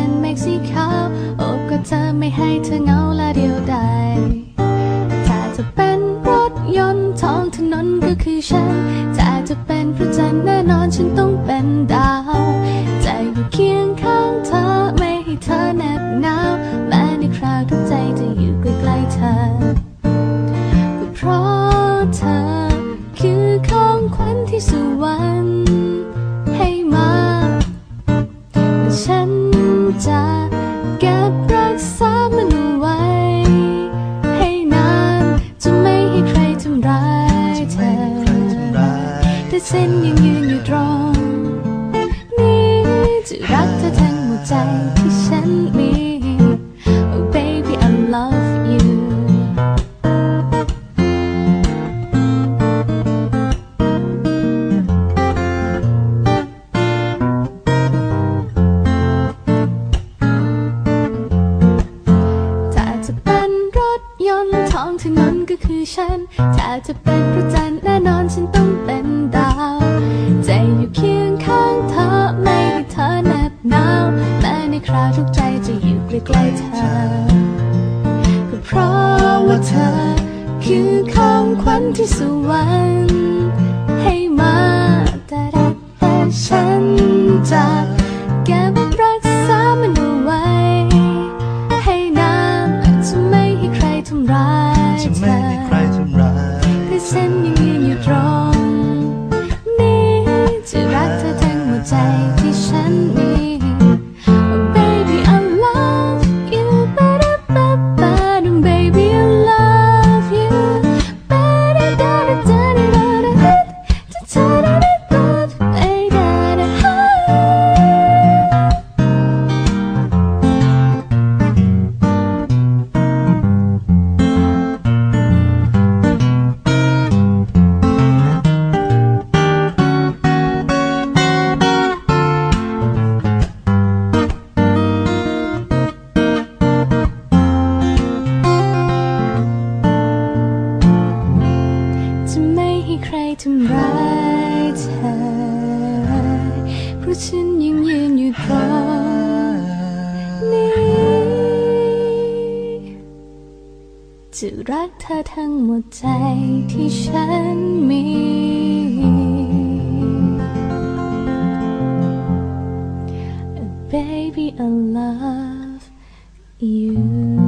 เป็นเมฆสีขาวโอบกอดเธอไม่ให้เธอเหงาและเดียวดายถ้าจะเป็นรถยนต์ท้องถนนก็คือฉันถ้าจะเป็นพระจันทร์แน่นอนฉันต้องเป็นดาวจะอยู่เคียงข้างเธอไม่ให้เธอหนบหนาวแม้ในคราวทุกใจจะอยู่ใกล้ๆเธอ ฉัน ถ้าจะเป็นพระจันทร์แน่นอนฉันต้องเป็นดาวจะอยู่เคียงข้างเธอไม่ให้เธอแนบหนาวแม้ในคราวทุกใจจะอยู่ใกล้ๆเธอก็เพราะว่าเธอ คือของขวัญที่สวรรค์ให้มาแต่รักแต่ฉันจะเก็ ใครทำร้ายเธอ เพราะฉันยังยืนอยู่ตรงนี้จะรักเธอทั้งหมดใจที่ฉันมี Baby I love you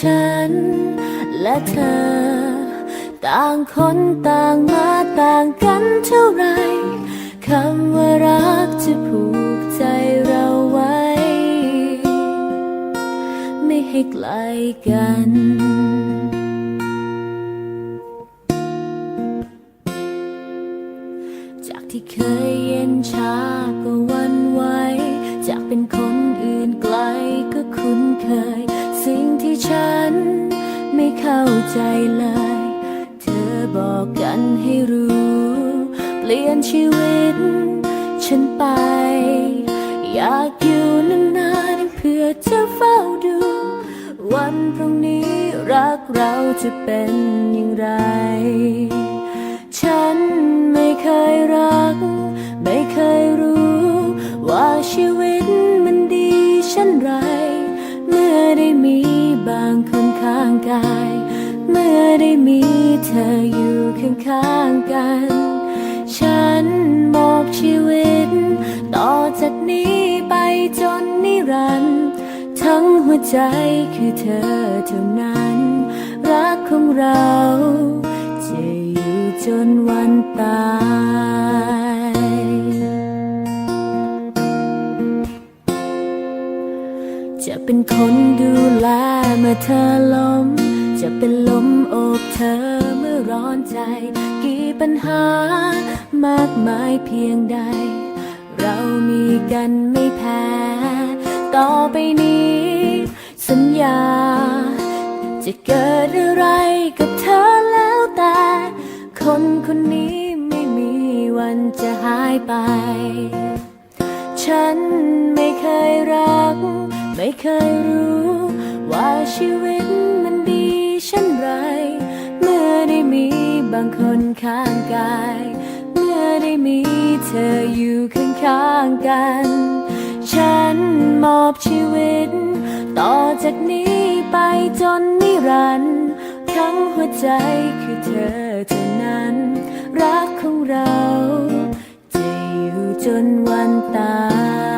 ฉัน และเธอ ต่างคนต่างมาต่างกันเท่าไรคำว่ารักจะผูกใจเราไว้ ไม่ให้ไกลกัน ใจเลย เธอบอกกันให้รู้ เปลี่ยนชีวิต ฉันไป อยากอยู่นานๆเพื่อจะเฝ้าดู วันพรุ่งนี้รักเราจะเป็นอย่างไร ฉันไม่เคยรัก ไม่เคยรู้ว่าชีวิต ได้มีเธออยู่ข้างๆกัน ฉันมอบชีวิต ต่อจากนี้ไปจนนิรันดร์ทั้งหัวใจคือเธอเท่านั้น รักของเราจะอยู่จนวันตายจะเป็นคนดูแลเมื่อเธอล้ม จะเป็นลมอบเธอเมื่อร้อนใจ กี่ปัญหามากมายเพียงใด เรามีกันไม่แพ้ ต่อไปนี้ สัญญา จะเกิดอะไรกับเธอแล้วแต่ คนคนนี้ไม่มีวันจะหายไป ฉันไม่เคยรัก ไม่เคยรู้ว่าชีวิต เช่นไร เมื่อได้มีบางคนข้างกาย เมื่อได้มีเธออยู่ข้างๆกัน ฉันมอบชีวิต ต่อจากนี้ไปจนนิรันดร์ทั้งหัวใจคือเธอเท่านั้น รักของเรา จะอยู่จนวันตาย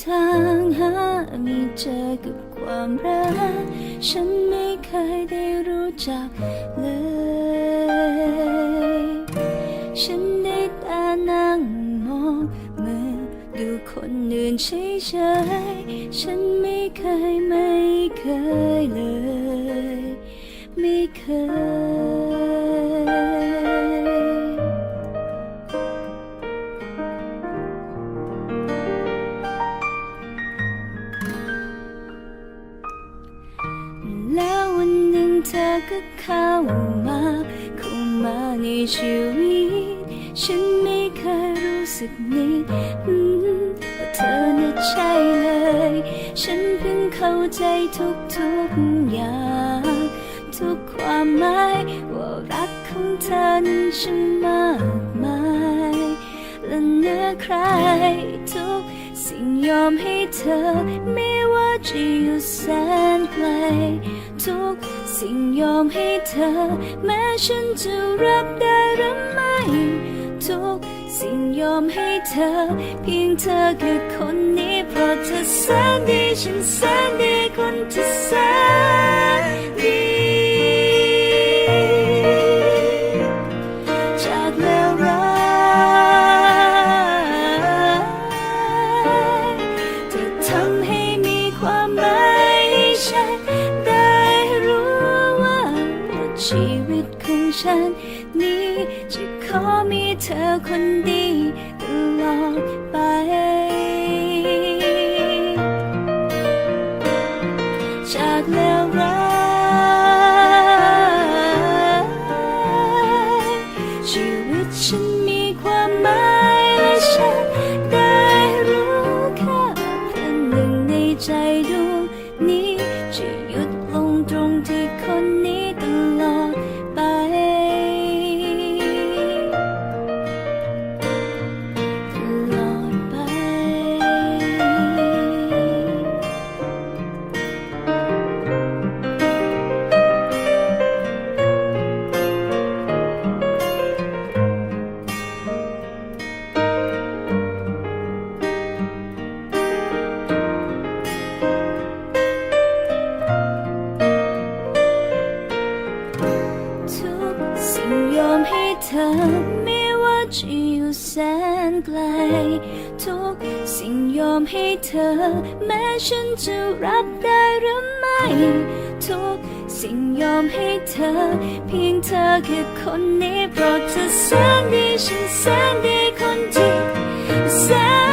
ทางหาไม่เจอกับความรัก ฉันไม่เคยได้รู้จักเลย ฉันได้แต่นั่งมองเมื่อดูคนอื่นเฉยๆฉันไม่เคยไม่เคยเลย ไม่เคย ธอก็เข้ามาเข้ามาในชีวิต ฉันไม่เคยรู้สึกนิดอืมว่าเธอน่ะใช่เลย ฉันเพิ่งเข้าใจทุกทุกอย่าง ทุกความหมายว่ารักของเธอนั้นฉันมากมายและเหนื้อใครทุกสิ่งยอมให้เธอไม่ว่าจะอยู่แสนไกล ทุกสิ่งยอมให้เธอ แม้ฉันจะรับได้หรือไม่ทุกสิ่งยอมให้เธอ เพียงเธอคือคนนี้เพราะเธอแสนดีฉันแสนดีคนที่แสนดี ชี สิ่งยอมให้เธอ เพียงเธอแค่คนนี้เพราะเธอแสนดีฉันแสนดีคนที่แสน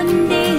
one day